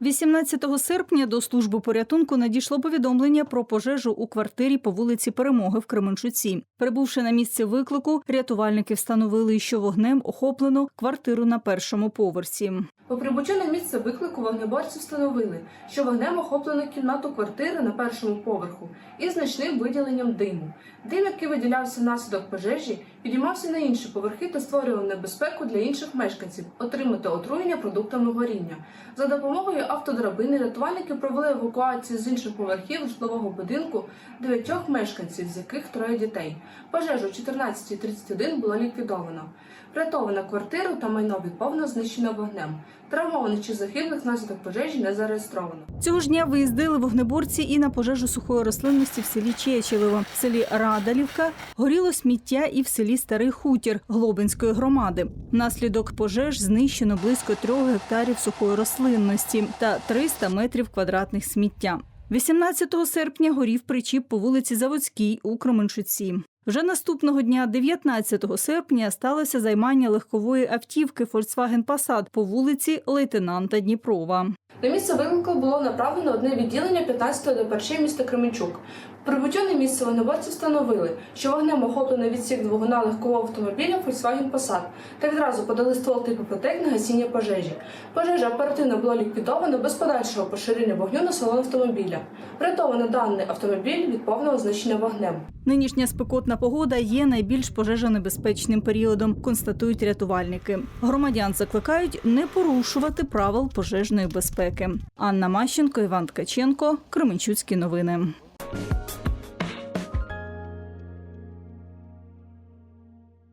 18 серпня до служби порятунку надійшло повідомлення про пожежу у квартирі по вулиці Перемоги в Кременчуці. Прибувши на місце виклику, рятувальники встановили, що вогнем охоплено квартиру на першому поверсі. По прибуттю на місце виклику вогнеборці встановили, що вогнем охоплено кімнату квартири на першому поверху із значним виділенням диму. Дим, який виділявся внаслідок пожежі, підіймався на інші поверхи та створював небезпеку для інших мешканців отримати отруєння продуктами горіння. За допомогою автодрабини рятувальники провели евакуацію з інших поверхів житлового будинку дев'ятьох мешканців, з яких троє дітей. Пожежу о 14.31 було ліквідовано. Врятована квартиру та майно від повного знищено вогнем. Травмованих чи загиблих внаслідок пожежі не зареєстровано. Цього ж дня виїздили вогнеборці і на пожежу сухої рослинності в селі Чечелево, в селі Радалівка горіло сміття і в селі Старий Хутір Глобинської громади. Внаслідок пожеж знищено близько трьох гектарів сухої рослинності та 300 метрів квадратних сміття. 18 серпня горів причіп по вулиці Заводській у Кременчуці. Вже наступного дня, 19 серпня, сталося займання легкової автівки Volkswagen Passat по вулиці лейтенанта Дніпрова. На місце виклику було направлено одне відділення 15-го ДПРЧ міста Кременчук. Прибуттю на місце вогнеборці встановили, що вогнем охоплено відсік двигуна легкового автомобіля Volkswagen Passat та відразу подали ствол типу «Протек» на гасіння пожежі. Пожежа оперативно була ліквідована без подальшого поширення вогню на салон автомобіля. Врятовано даний автомобіль від повного знищення вогнем. Нинішня спекотна погода є найбільш пожежонебезпечним періодом, констатують рятувальники. Громадян закликають не порушувати правил пожежної безпеки. Анна Мащенко, Іван Ткаченко, Кременчуцькі новини.